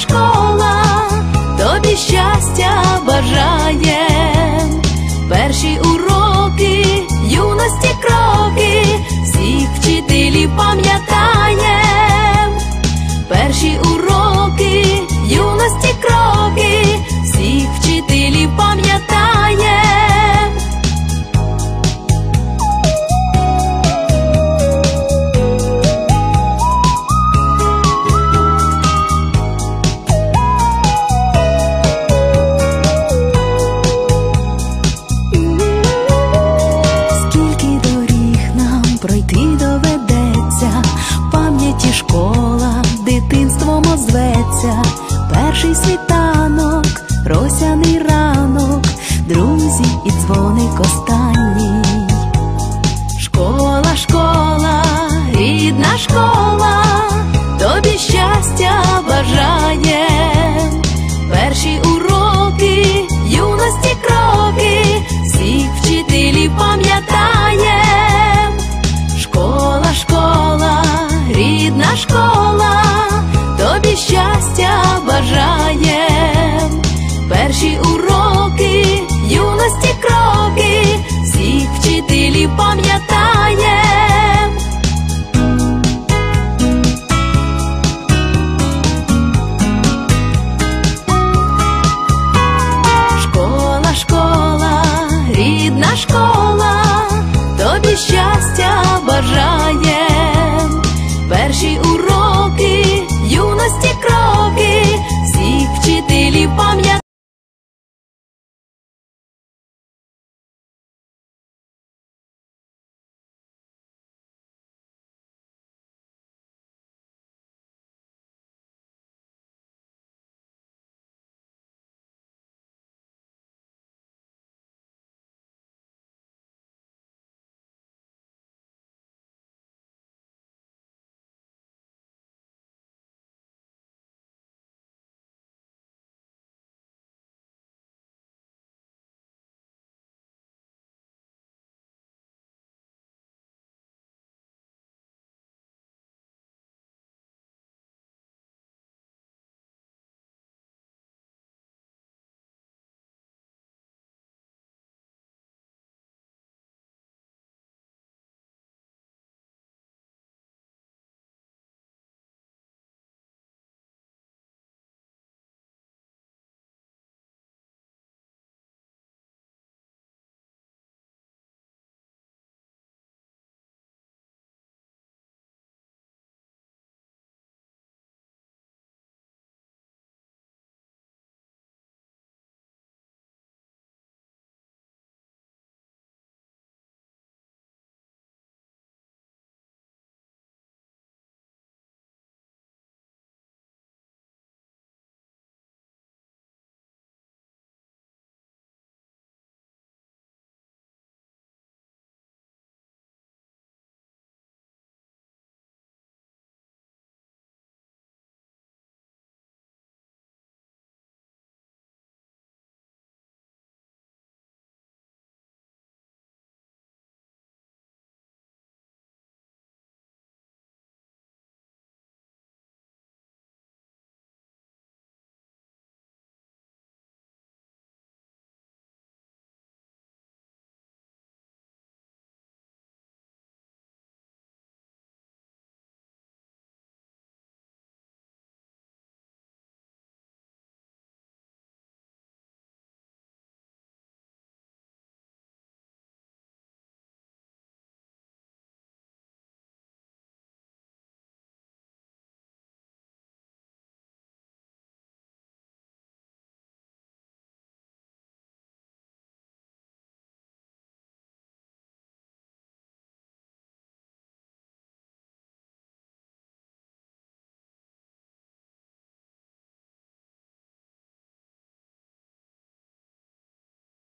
Школа, тобі щастя бажає, перший світанок, росяний ранок, друзі і дзвони останній. 可惜。